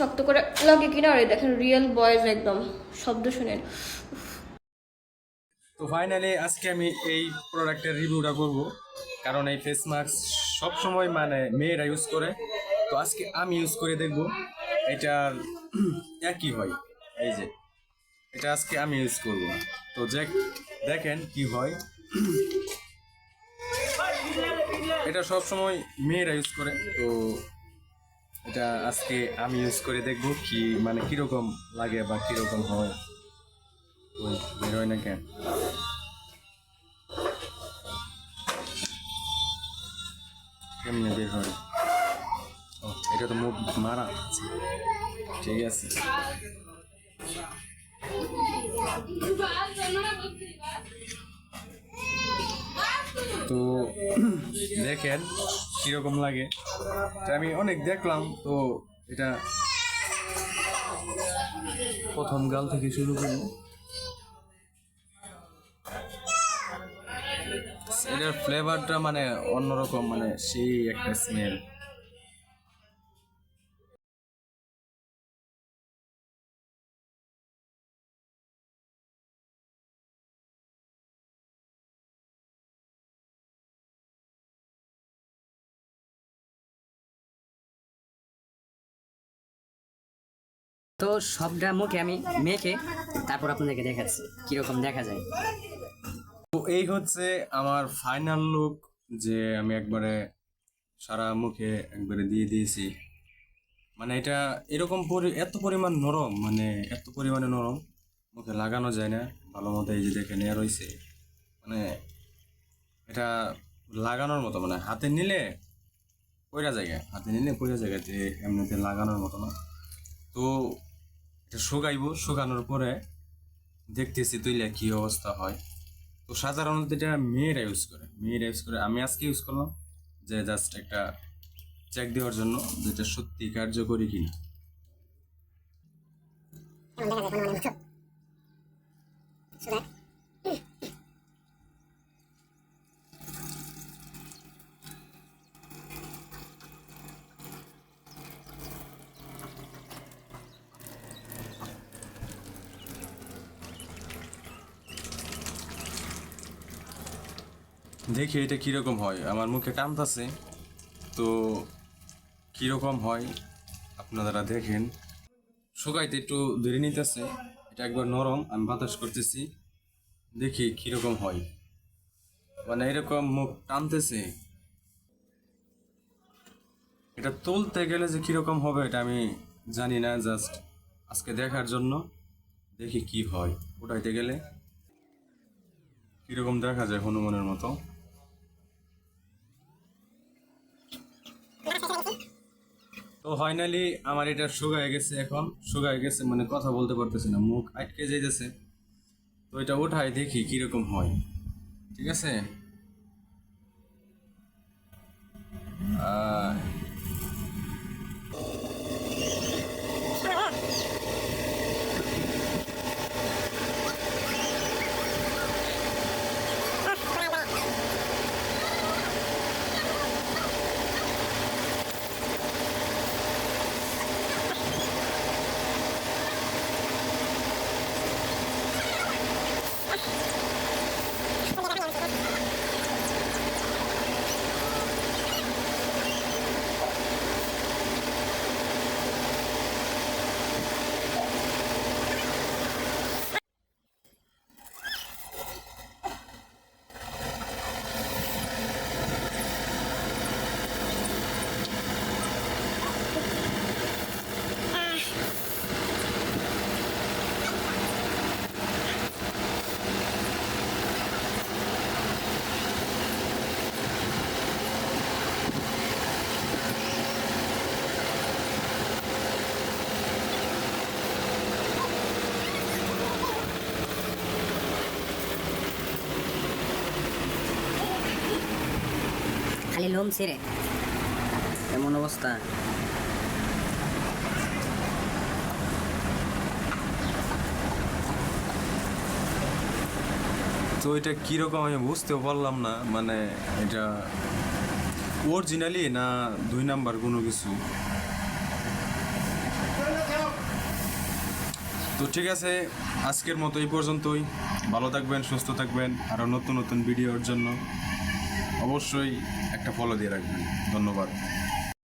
শক্ত করে লাগে কিনা, আর দেখেন রিয়েল বয়েজ একদম, শব্দ শুনেন। তো ফাইনালি আজকে আমি এই প্রোডাক্টের রিভিউটা করব, কারণ এই ফেস মাস্ক সব সময় মানে মেয়েরা ইউজ করে। তো আজকে আমি ইউজ করে দেখব, এটার একই হয়, এই যে, এটা আজকে আমি ইউজ করব। তো দেখ, দেখেন কি হয়। এটা সব সময় মেয়েরা ইউজ করে, তো এটা আজকে আমি ইউজ করে দেখব কি মানে কীরকম লাগে বা কীরকম হয়। ওই বের হয় না কেন? কেমনে বের হয়? ও, এটা তো মুখ মারা ঠিক আছে। তো, দেখেন কীরকম লাগে? আমি অনেক দেখলাম, তো এটা প্রথম গাল থেকে শুরু করি। এটার ফ্লেভারটা মানে অন্যরকম মানে সেই একটা স্মেল তো সবটা মুখে আমি মেখে তারপর আপনাদেরকে দেখাচ্ছি, কীরকম দেখা যায়। তো এই হচ্ছে আমার ফাইনাল লুক যে আমি একবারে সারা মুখে একবারে দিয়ে দিয়েছি। মানে এটা এরকম পরি এত পরিমাণ নরম মানে এত পরিমাণে নরম, মুখে লাগানো যায় না। ভালো মতো এই যে দেখে নেওয়া রয়েছে। মানে এটা লাগানোর মতো মানে হাতে নিলে পয়রা জায়গা, হাতে নিলে পয়রা জায়গাতে এমনিতে লাগানোর মতো না। তো এটা শুকাইবো, শুকানোর পরে দেখতেছি তুইলে কি অবস্থা হয়। তো সাধারণত এটা মেয়েরা ইউজ করে। মেয়েরা ইউজ করে। আমি আজকে ইউজ করলাম যে জাস্ট একটা চেক দেওয়ার জন্য যেটা সত্যি কার্যকরী কিনা। দেখি এটা কীরকম হয়। আমার মুখে টানতাছে তো কীরকম হয় আপনারা দেখেন। শুকাইতে একটু দেরি নিতেছে। এটা একবার নরম, আমি বাতাস করতেছি। দেখি কীরকম হয়। মানে এরকম মুখ টানতেছে। এটা তুলতে গেলে যে কীরকম হবে এটা আমি জানি না, জাস্ট আজকে দেখার জন্য। দেখি কি হয়। উঠাইতে গেলে কীরকম দেখা যায় হনুমানের মতো। তো ফাইনালি আমার এটা শুকায় গেছে এখন। শুকায় গেছে মানে কথা বলতে পারতেছি না, মুখ আটকে যাইতেছে। তো এটা ওঠায় দেখি কীরকম হয়। ঠিক আছে? খালি লোম ছেড়ে এমন অবস্থা? তো এটা কীরকম আমি বুঝতেও পারলাম না মানে এটা অরিজিনালি না দুই নাম্বার কোনো কিছু? তো ঠিক আছে আজকের মতো এই পর্যন্তই। ভালো থাকবেন সুস্থ থাকবেন আরও নতুন নতুন ভিডিওর জন্য। অবশ্যই একটা ফলো দিয়ে রাখবেন। ধন্যবাদ।